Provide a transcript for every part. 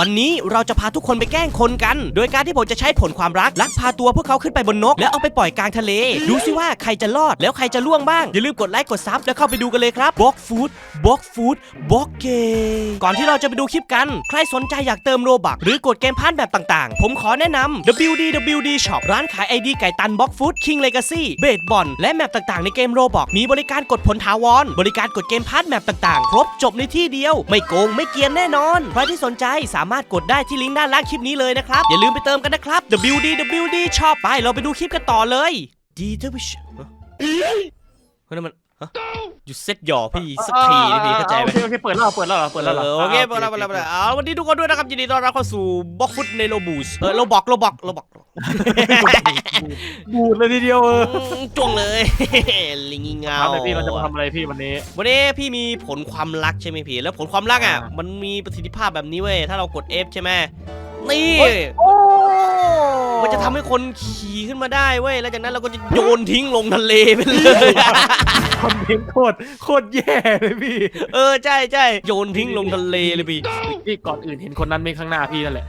วันนี้เราจะพาทุกคนไปแกล้งคนกัน โดยการที่ผมจะใช้ผลความรักลักพาตัวพวกเขาขึ้นไปบนนก แล้วเอาไปปล่อยกลางทะเล ดูสิว่าใครจะรอดแล้วใครจะล่วงบ้าง อย่าลืมกดไลค์กดซับแล้วเข้าไปดูกันเลยครับบล็อกฟู้ดบล็อกฟู้ดบล็อกเกก่อนที่เราจะไปดูคลิปกัน ใครสนใจอยากเติมโลบักหรือกดเกมพาร์ทแบบต่างๆ ผมขอแนะนำ WDWD Shop ร้านขายไอดีไก่ตันบล็อกฟู้ด King Legacy เบสบอลและแมปต่างๆ ในเกมโรบอกมีบริการกดผลถาวรบริการกดเกมพาร์ทแมปต่างๆ ครบจบในที่เดียว ไม่โกงไม่เกียนแน่นอนใครที่สนใจสามารถกดได้ที่ลิงก์ด้านล่างคลิปนี้เลยนะครับ อย่าลืมไปเติมกันนะครับ WDWD Shop ไปเราไปดูคลิปกันต่อเลย ดีเทวิชเฮ้ยนั่นมันฮะหยุดเซตหยอพี่สักทีนะพี่เข้าใจไหมโอเคโอเคเปิดแล้วเหรอเปิดแล้วเหรอเปิดแล้วเหรอเออโอเคเปิดแล้วเปิดแล้วเปิดแล้วเอาวันนี้ทุกคนด้วยนะครับยินดีต้อนรับเข้าสู่บล็อกฟุตในโลบูสเออโลบอกโลบอกโลบอก บูดเลยทีเดียวเออจ้วงเลย ลิงงีเงาถามหน่อยพี่เราจะมาทำอะไรพี่วันนี้ วันนี้พี่มีผลความรักใช่ไหมพี่แล้วผลความรักอะ มันมีประสิทธิภาพแบบนี้เว้ยถ้าเรากด F ใช่ไหมนี่โอ้มันจะทำให้คนขี่ขึ้นมาได้เว้ยแล้วจากนั้นเราก็จะโยนทิ้งลงทะเลไปเลยคอนเทนต์โคตรโคตรแย่เลยพี่ เออใช่ใช่โยนทิ้งลงทะเลเลยพี่พี่ก่อนอื่นเห็นคนนั้นไหมข้างหน้าพี่นั่นแหละ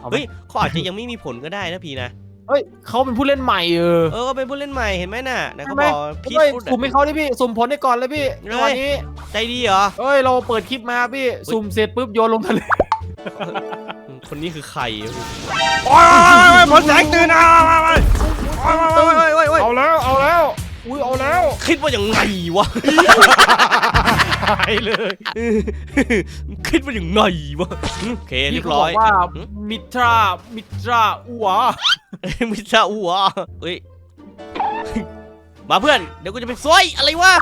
เอาไหมเฮ้ยเขาอาจจะยังไม่มีผลก็ได้นะพี่นะ เฮ้ยเขาเป็นผู้เล่นใหม่เออเออก็เป็นผู้เล่นใหม่เห็นไหมน่ะนะเขาใช่ไหมบอกพีเฮ้ยฟุตสุ่มให้เขาดิพี่สุ่มผลให้ก่อนเลยพี่เฮ้ยจังหวะนี้ใจดีเหรอเฮ้ยเราเปิดคลิปมาพี่สุ่มเสร็จปุ๊บโยนลงทะเลคนนี้คือใครอะพี่โอ้ยผลแสงตื่นอะเอาแล้วเอาแล้วอุ้ยเอาแล้ว คิดว่าอย่างไงวะหายเลยคิดว่าอย่างไงวะโอเคเรียบร้อยพี่ขาบกว่ามิตรามิตราอัวมิชาอูอะเฮ้ยมาเพื่อนเดี๋ยวกูจะไปซวยอะไรวะ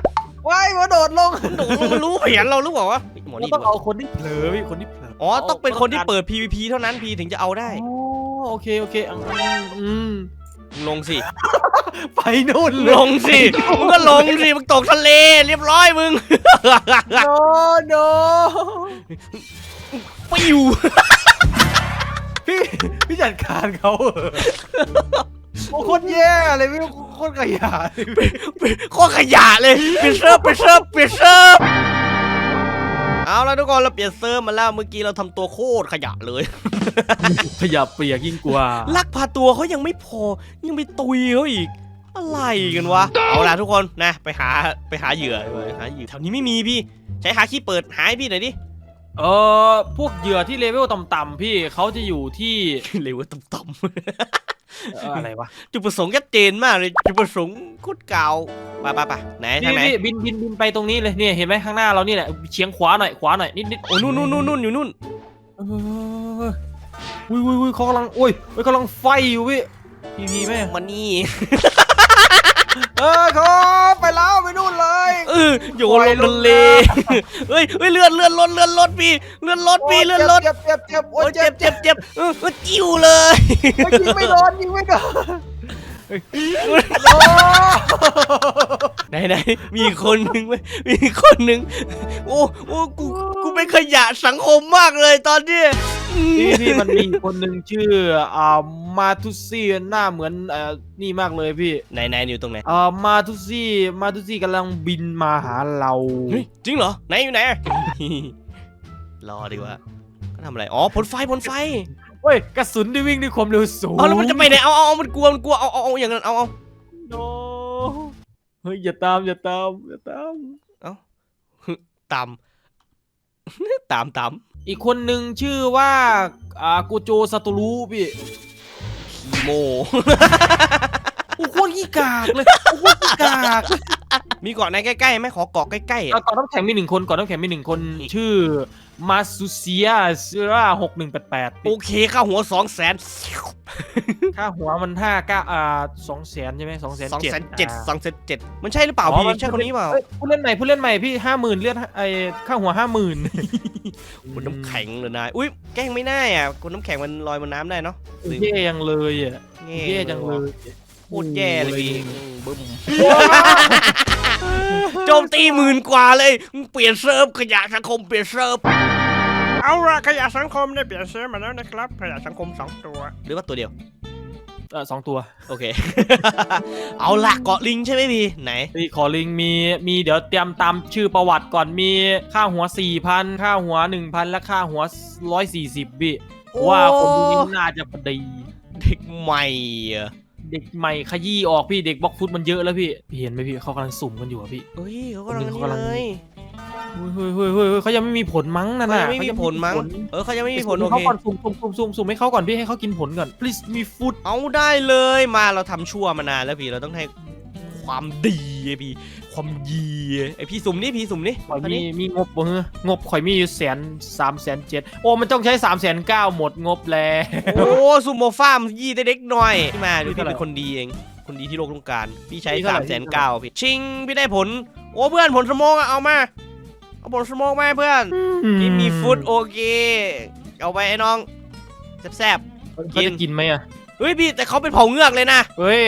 ว้ายมาโดดลงโดนมันรู้แผนเราหรือเปล่าวะเฮ้ยหมอเรานี่ต้องดีกว่าเอาคนที่เผลอพี่คนที่เผลออ๋อต้องเป็นคนที่เปิด PVP เท่านั้นพีถึงจะเอาได้อ๋อโอเคโอเคอืมอืม ลงสิไปนู่นลงสิมึงก็ลงสิมึงตกทะเลเรียบร้อยมึงโนโนปิวพี่พี่จัดการเขาเออโอ้โคตรแย่เลยพี่โคตรขยะเลยโคตรขยะเลยเปลี่ยนเซิร์ฟเปลี่ยนเซิร์ฟเปลี่ยนเซิร์ฟ เอาแล้วทุกคนเราเปลี่ยนเซิร์ฟมาแล้วเมื่อกี้เราทำตัวโคตรขยะเลย ขยะเปียกยิ่งกว่า ลักพาตัวเขายังไม่พอ ยังไปตุยเขาอีก อะไรกันวะ เอาล่ะทุกคนนะ ไปหาไปหาเหยื่อดีกว่าหาเหยื่อแถวนี้ไม่มีพี่ ใช้หาคีย์เปิดหาให้พี่หน่อยดิเออพวกเหยื่อที่เลเวลต่ำๆพี่เขาจะอยู่ที่เร็วต่ำ เอ่ออะไรวะๆจุดประสงค์ชัดเจนมากเลยจุดประสงค์โคตรเก่าไปไปไปไหนทางไหนนี่บินบินบินไปตรงนี้เลยเนี่ยเห็นไหมข้างหน้าเรานี่แหละเฉียงขวาหน่อยขวาหน่อยนิดนิดโอ้นู่นนู่นนู่นนู่นอยู่นู่นเอออุ้ยอุ้ยอุ้ยเขากำลังโอ้ยเฮ้ยกำลังไฟอยู่พี่พีพีแม่มานี่ เออเขาไปแล้วไปนู่นเลย เออโยนลงทะเลเฮ้ยเฮ้ยเลื่อนเลื่อนรถเลื่อนรถพี่เลื่อนรถพี่เลื่อนรถเจ็บเจ็บเจ็บโอ้โอ้ยยเจ็เจ็บบเจ็บเจ็บเออเออจิ้วเลยเฮ้ยยิงไม่โดนยิงไม่โดนโอ้ ไหนไหนมีอีกคนหนึ่งไหมมีอีกคนหนึ่งโอ้โอ้กูกูเป็นขยะสังคมมากเลยตอนเนี้ยอืมพี่พี่มันมีคนหนึ่งชื่ออ่ามาทุซี่หน้าเหมือนเอ่อนี่มากเลยพี่ไหนไหนอยู่ตรงไหนอ่ามาทุซี่มาทุซี่กำลังบินมาหาเราเฮ้ยจริงเหรอไหนอยู่ไหนรอดีกว่าเขาทำอะไรอ๋อผลไฟผลไฟเฮ้ยกระสุนที่วิ่งด้วยความเร็วสูงเอาแล้วมันจะไปไหนเอาเอาเอามันกลัวมันกลัวเอาเอาเอาอย่างนั้นเอาเอาโน เฮ้ยอย่าตามอย่าตามอย่าตามตาม ตามตามอีกคนหนึ่งชื่อว่าอ่าโกโจซาโตรุพี่คีโม โอ้โคตรขี้กากเลยโอ้โคตรขี้กาก มีเกาะไหนใกล้ๆไหมขอเกาะใกล้ๆเอาอะก่อนน้ำแข็งมีหนึ่งคนก่อนน้ำแข็งมีหนึ่งคนชื่อมาซูเซียเซราหกหนึ่งแปดแปดโอเคค่าหัวสองแสนค่าหัวมันห้าเก้าอ่าสองแสนใช่ไหมสองแสนสองเจ็ดแสนเจ็ดสองแสนเจ็ดมันใช่หรือเปล่าอ๋อพี่มันใช่คนนี้เปล่าอ้ยผู้เล่นใหม่ผู้เล่นใหม่พี่ห้าหมื่นเลือดไอ้ค่าหัวห้าหมื่นคุณน้ำแข็งเลยนายอุ้ยแกล้งไม่ได้อะคุณน้ำแข็งมันลอยบนน้ำได้เนาะลืมเย่ยังเลยอะแง่เย่จังเลยโคตรแย่เลยพี่อืมบึ้มโจมตีหมื่นกว่าเลยเปลี่ยนเซิร์ฟขยะสังคมเปลี่ยนเซิร์ฟเอาละขยะสังคมได้เปลี่ยนเสื้อมาแล้วนะครับ ขยะสังคมสองตัว หรือว่าตัวเดียว เออสองตัวโอเค เอาละเกาะลิงใช่ไหมพี่ไหนพี่ขอลิงมีมีเดี๋ยวเตรียมตามชื่อประวัติก่อนมีค่าหัว 4,000 ค่าหัว 1,000 และค่าหัว 140บิโอ้ว่าคนนี้น่าจะพอดี เด็กใหม่อะ เด็กใหม่ขยี้ออกพี่เด็กบล็อกฟุตมันเยอะแล้วพี่พี่เห็นไหมพี่เขากำลังสุ่มกันอยู่อะพี่ เฮ้ยเขากำลังคนหนึ่งเขากำลังนี่เลยเฮ้ยเฮ้ยเฮ้ยเฮ้ยเฮ้ยเขายังไม่มีผลมั้งนั่นเขาน่ะยังไม่มีผลมั้ง เออเขายังไม่มีผลสุ่โอให้เคเขาก่อนสุ่มสุ่มสุ่มสุ่มสุ่มให้เขาก่อนพี่ให้เขากินผลก่อน please มีฟุตเอาได้เลยมาเราทำชั่วมานานแล้วพี่เราต้องให้ ความดีไอ้พี่ความยีไอพี่สุ่มนี่พี่สุ่มนี่ข่อยอันมีนี้มีงบบ่เฮ้องบข่อยมีอยู่แสนสามแสนเจ็ดโอ้มันต้องใช้สามแสนเก้าหมดงบแล้ว โอ้สุ่มโมฟ้ามยี่ได้เด็กหน่อยพี่มาดูนี่พี่เท่าไหร่เป็นคนดีเอง คนดีที่โลกต้องการ พี่ใช้นี่เท่าสาไหร่ มแสนเก้าพี่ชิงพี่ได้ผล โอ้เพื่อนผลสโมองอะเอามาเอาผลสโมองมาให้เพื่อนพี่มีฟุตโอเคเอาไปไอ้น้องแซ่บ เขาจะกินไหมอะๆเฮ้ยพี่แต่เขาเป็นเผาเงือกเลยนะ เฮ้ย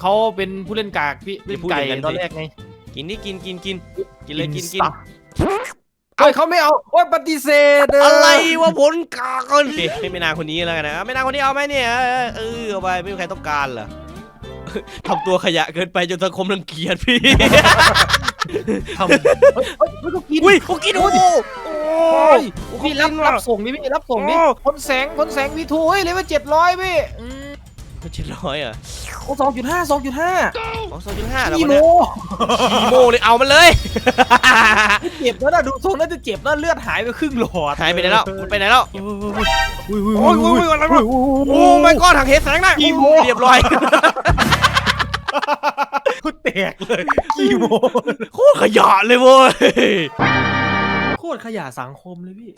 เขาเป็นผู้เล่นกากพี่อย่าเล่นพูดไก่อย่างนั้นสิตอนแรกไงกินนี่กินกินกินกินเลยกินกินสัตว์เฮ้ยเขาไม่เอาโอ้ยปฏิเสธเอะไรวะผลกากโอเคให้ไม่นางคนนี้แล้วกันนะไม่นางคนนี้เอาไหมเนี่ยเออเออเอาไปไม่มีใครต้องการเหรอทำตัวขยะเกินไปจนสังคมรังเกียจพี่ทำเฮ้ยเฮ้ยเฮ้ยเขากินอุ้ยโอ้กินโอ้โหโอ้โอ้ยยพี่รับรับส่งนี่พี่รับส่งนี่โอ้คนแสงคนแสงวีทูเฮ้ยเลยว่าเจ็ดร้อยพี่อืมเจ็ดร้อยอะ โอ้สองจุดห้าสองจุดห้าสองจุดห้าแล้วกิวันโลเนี้ยคีโมเลยเอามันเลยเจ็บแล้วนะดูทรงน่าจะเจ็บแล้วเลือดหายไปครึ่งหลอดหายไปไหนแล้วมันไปไหนแล้วอุ้ยโอ้ยโอ้ยโอ้ยอะไรวะโอ้ไม่ก้อนถังเฮดแสงได้คีโมเรียบร้อยกูแตกเลยคีโมโคตรขยะเลยเว้ยโค ตรขยะสังคมเลยพี่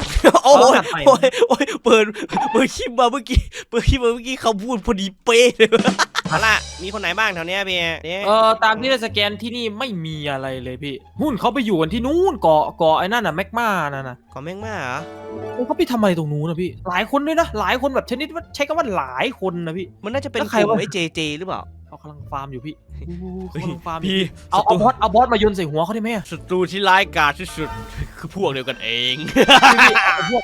โอ้โหเอาถัดไป โอ้ยโอ้ยเปิดเปิดคลิปมาเมื่อกี้ เปิดคลิปมาเมื่อกี้เขาพูดพอดีเป๊ะเลย เอาล่ะ มีคนไหนบ้างแถวเนี้ยพี่เนี่ยเออตามที่ได้สแกนที่นี่ไม่มีอะไรเลยพี่หุ้นเขาไปอยู่กันที่นู้นเกาะเกาะไอ้นั่นน่ะแมกมานั่นน่ะขอแม่งมาเหรอ โอ้เขาไปทำอะไรตรงนู้นนะพี่ หลายคนด้วยนะหลายคนแบบชนิดว่าใช้คำว่าหลายคนนะพี่ มันน่าจะเป็นแล้วกใครลุ่มวะ ไอ้เจเจหรือเปล่า เขากำลังฟาร์มอยู่พี่เขากำลังฟาร์มอยู่พี่ เอาเอาบอสเอาบอสมาโยนใส่หัวเขาได้ไหมอะศัตรูที่ร้ายกาจที่สุดคือพวกเดียวกันเองพี่เอาพวก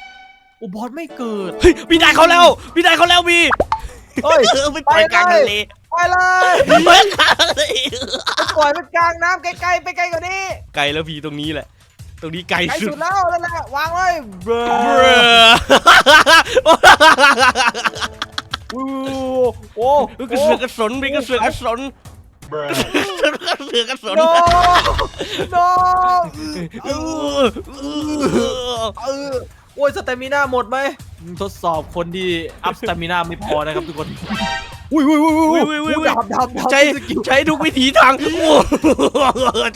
โอ้บอสไม่เกิด เฮ้ยพี่ได้เขาแล้วพี่ได้เขาแล้วพี่เฮ้ยเออไปปล่อยกลางทะเลไปเลยปล่อยกลางทะเลปล่อยไปกลางน้ำไกลๆไปไกลกว่านี้ ไกลแล้วพี่ตรงนี้แหละ ตรงนี้ไกลไกลสุสุดดแล้วนั่นแหละวางไว้เบรเบรอโอ้ โอ้กระเสือกกระสนพี่กระเสือกกระสนกระเสือกกระสนโนโนเออเออเออโอ้ยสเตมิน่าหมดไหมทดสอบคนที่อัพสเตมิน่าไม่พอนะครับทุกคนอุ้ยอุ้ยอุ้ยอุ้อุ้ยยอุ้ยอุ้ยดับดับดับใช้สกิลใช้ทุกวิถีทางโอ้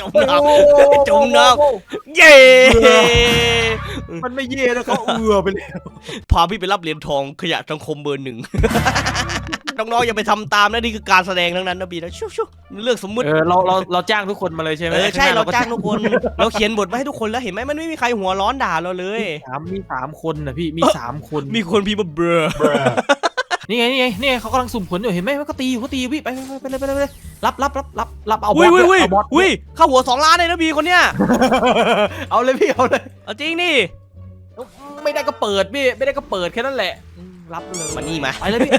จมน้โอ้ำจมน้ำเย้ มันไม่เย่นะเขาเอือไปเลยพาพี่ไปรับเหรียญทองขยะสังคมเบอร์หนึ่ง น้องๆอย่าไปทำตามนะนี่คือการแสดงทั้งนั้นนะบีนะชุบชุบเลือกสมมุติ เออเราเราเราจ้างทุกคนมาเลยใช่ไหมเออใช่เราจ้างทุกคนมีเราเขียนบทมาให้ทุกคนแล้วเห็นไหมมันไม่มีใครหัวร้อนด่าเราเลย สามมีสามคนนะพี่มีสามคนมีคนพี่มาเบลอนี่ไงนี่ไงนี่ไงเขากำลังสุ่มผลอยู่เห็นไหมว่าเขาตีอยู่เขาตีอยู่พี่ไปไปไปไปเลยไปเลยไปเลยรับรับรับรับรับเอาบอุ้อยสอุ้ยอุ้ยเอาบอสอุ้ยเข้าหัวสองล้านเลยนะบีคนเนี้ยเอาเลยพี่เอาเลยเอาจริงนี่ ไม่ได้ก็เปิดพี่ไม่ได้ก็เปิดแค่นั้นแหละอืมรับเลยมานี่มาไปเลยพี่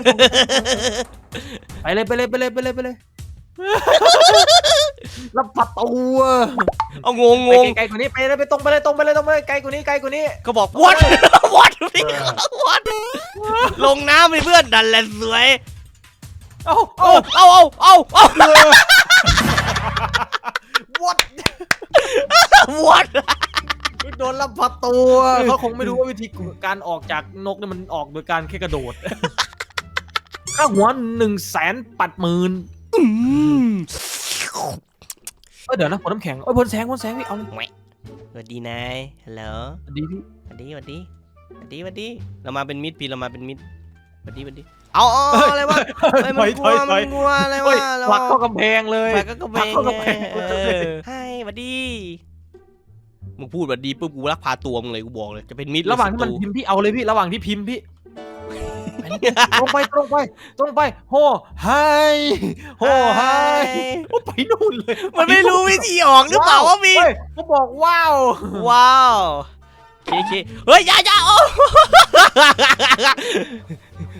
ไปเลยไปเลยไปเลยไปเลยไปเลยรับประตูอะเอางงงไปงไกลๆกว่านี้ไปเลยไปตรงไปเลยตรงไปเลยตรงไปเลยไกลกว่านี้ไกลกว่านี้ ก็บอก what what พี่ what ลงน้ำไปเพื่อนดันแหละสวยเอ้าเอาเอ้าเอาเอาเอาเอาวัด what โดนรับประตูอะเขาคงไม่รู้ว่าวิธีการออกจากนกเนี่ยมันออกโดยการแค่กระโดดค่าหัวหนึ่งแสนปัดหมื่นอืมเอ้ยเดี๋ยวนะผลน้ำแข็งเอ้ยผลแสงผลแสงพี่เอาเลยสวัสดีนายฮัลโหลดีพี่สวัสดีสวัสดีสวัสดีสวัสดี เรามาเป็นมิตรพี่เรามาเป็นมิตรสวัสดีสวัสดีเอาเอาเอาอะไรวะเฮ้ยมันกลัวมันกลัวอะไรเฮ้วะยเราผลักเข้ากำแพงเลยไปก็กระเบผลักงเข้ากำแพงเออให้สวัสดี มึงพูดแบบดีปุ๊บกูรักพาตัวมึงเลยกูบอกเลยจะเป็นมิตรระหว่างที่มันศัตพิมพ์พี่เอาเลยพี่ระหว่างที่พิมพ์พี่ตรงไปตรงไปตรงไปโฮไฮโฮไฮโอ้ไปนู่นเลย มันไม่รู้วิธีออกหรือเปล่าว่ามีเฮ้ยเขาบอกว้าว ว้าวเคเคเฮ้ยอย่าอย่าโอ้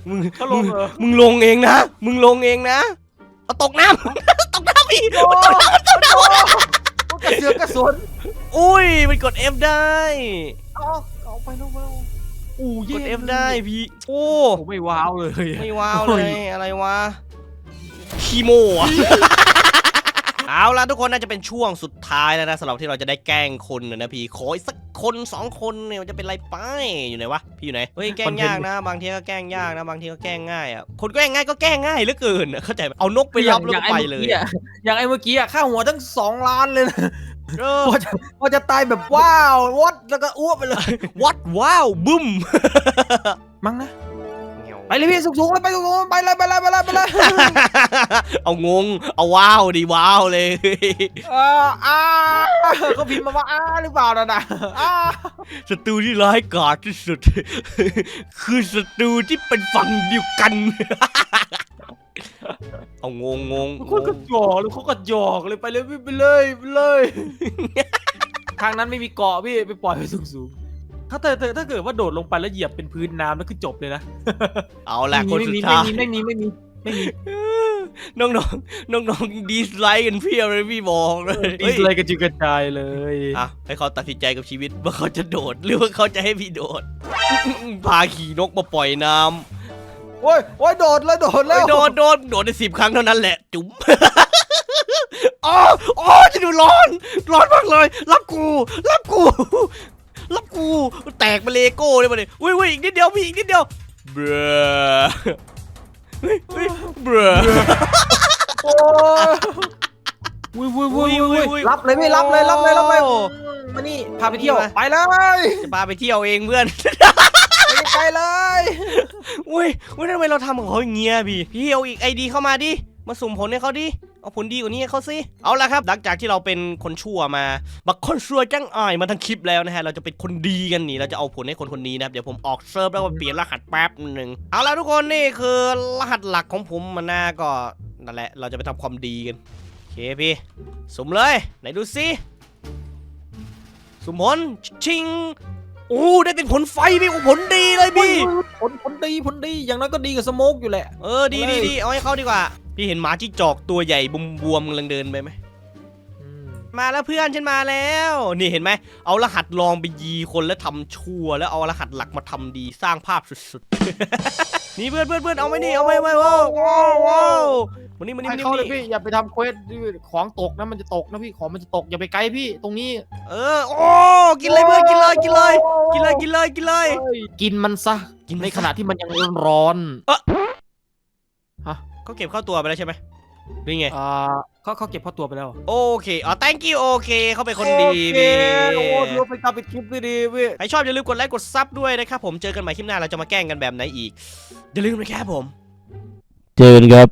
มึงเขาลงเหรอมึงลงเองนะ มึงลงเองนะเอาตกน้ำตกน้ำอีกโอ้โห กระเสือกกระสนอุ้ยมันกด F ได้เอาเอาไปลงไปลงอู้กเย่ด F ได้พี่โอ้ผมไม่ว้าวเลยไม่ว้าวโอ้เลยยอะไรวะคีโมอะ เอาละทุกคนน่าจะเป็นช่วงสุดท้ายแล้วนะสำหรับที่เราจะได้แกล้งคนนะนะพี่ขออีกสักคนสองคนเนี่ยมันจะเป็นไรไปอยู่ไหนวะพี่อยู่ไหนเฮ้ยแกล้งยากนะ บางทีก็แกล้งยากนะบางทีก็แกล้งง่ายอะคนแกล้งง่ายก็แกล้งง่ายเหลือเกินอะเข้าใจไหมเอานกไปรับแล้วก็ไปเลยอย่างไอ้เมื่อกี้อะค่าหัวตั้งสองล้านเลยนะเออพอจะพอจะตายแบบว้าววอดแล้วก็อ้วกไปเลยวัดว้าวบึ้มมั้งนะ ไปเลยพี่สูงๆเลยไปสูงๆไปเลยไปเลยไปเลยไปเลยเอางง เอาว้าวดิว้าวเลย เอออ้าเขาพิมพ์มาว่าอ้าหรือเปล่านะนะอ้าศัตรูที่ร้ายกาจที่สุด คือศัตรูที่เป็นฝั่งเดียวกัน เอางงงงเขากระจอกเลยเขากระจอกเลยไปเลยพี่ไปเลยไปเลย ทางนั้นไม่มีเกาะพี่ไปปล่อยไปสูงๆ ถ้าแต่แต่ถ้าเกิดว่าโดดลงไปแล้วเหยียบเป็นพื้นน้ำแล้วคือจบเลยนะ เอาละคนไม่สุดมีท้าย ไม่มีไม่มีไม่มีน้องน้องน้องน้องดีสไลค์กันเพียบเลยพี่บอกเลยไม่มีดีเลยกระจุยกระจายเลยอะให้เขาตัดสินใจกับชีวิตว่าเขาจะโดดหรือว่าเขาจะให้พี่โดด พาขี่นกมาปล่อยน้ำโอ้ยโอ้ยโดดเลยโดดแล้เฮ้วยโดดโดดโดดได้สิบครั้งเท่านั้นแหละ จุ๋ม อ๋ออ๋อจะดูร้อน ร้อนมากเลย รับกู รับกู รับกูแตกมาเลโก้เลยมาเลยอุ้ยอุ้ยอีกนิดเดียวพี่อีกนิดเดียวเบรอเฮ้ยเฮ้ยเบรอโอ้ยวุ้ยวุ้ยวุ้ยอุ้ยอุ้วุ้ยยอุ้ยรับเลยพี่รับเลยรับเลยรับเลยโอ้อืมมานี่พาไปเที่ยวมาไปเลยจะพาไปเที่ยวเองเพื่อนไปไกลๆเลยอุ้ยอุ้ยทำไมเราทำกับเขาอย่างเงี้ยพี่พี่เอาอีกไอดีเข้ามาดิมาสุ่มผลให้เขาดิ เอาผลดีกว่านี้ให้เขาสิ เอาละครับหลังจากที่เราเป็นคนชั่วมา บักคนชั่วจังอายมาทั้งคลิปแล้วนะฮะ เราจะเป็นคนดีกันนี่ เราจะเอาผลให้คนคนนี้นะครับ เดี๋ยวผมออกเซิร์ฟแล้วมาเปลี่ยนรหัสแป๊บหนึ่ง เอาละทุกคนนี่คือรหัสหลักของผมมันน่าก็นั่นแหละ เราจะไปทำความดีกัน โอเคพี่สุ่มเลย ไหนดูสิ สุ่มผลชิงโอ้ได้เป็นผลไฟพี่โอ้ผลดีเลยพี่ ผลผลดีผลดี อย่างน้อยก็ดีกับสโมกอยู่แหละ เออดีดีดีเอาให้เขาดีกว่า พี่เห็นหมาจิ้งจอกตัวใหญ่บวมบวมๆกำลังเดินไปไหมมาแล้วเพื่อนฉันมาแล้ว นี่เห็นไหม เอารหัสลองไปยีคนแล้วทำชั่ว แล้วเอารหัสหลักมาทำดีสร้างภาพสุดๆ นี่เพื่อนเพื่อนเพื่อนเอาไหมนี่เอาไหมเอาไหมว้าวว้าวว้าววันนี้วันนี้ให้วันนี้เขาวันเลยนี้พี่อย่าไปทำเควสของตกนะมันจะตกนะพี่ของมันจะตกอย่าไปไกลพี่ตรงนี้เออโอ้กินเลยเพื่อนกินเลยกินเลยกินเลยกินเลยกินเลย กินมันซะกินมันซะ ในขณะที่มันยังร้อน เขาเก็บเข้าตัวไปแล้วใช่ไหมนี่ไง อ่าเขาเขาเก็บเข้าตัวไปแล้วโอเค อ๋อ thank you โอเค เขาเป็นคนดีโอเคพี่โอ้ดูไปตามปิดคลิปดีๆพี่ใครชอบอย่าลืมกดไลค์กดซับด้วยนะครับผม เจอกันใหม่คลิปหน้าเราจะมาแกล้งกันแบบไหนอีก อย่าลืมนะครับผม เจอกันครับ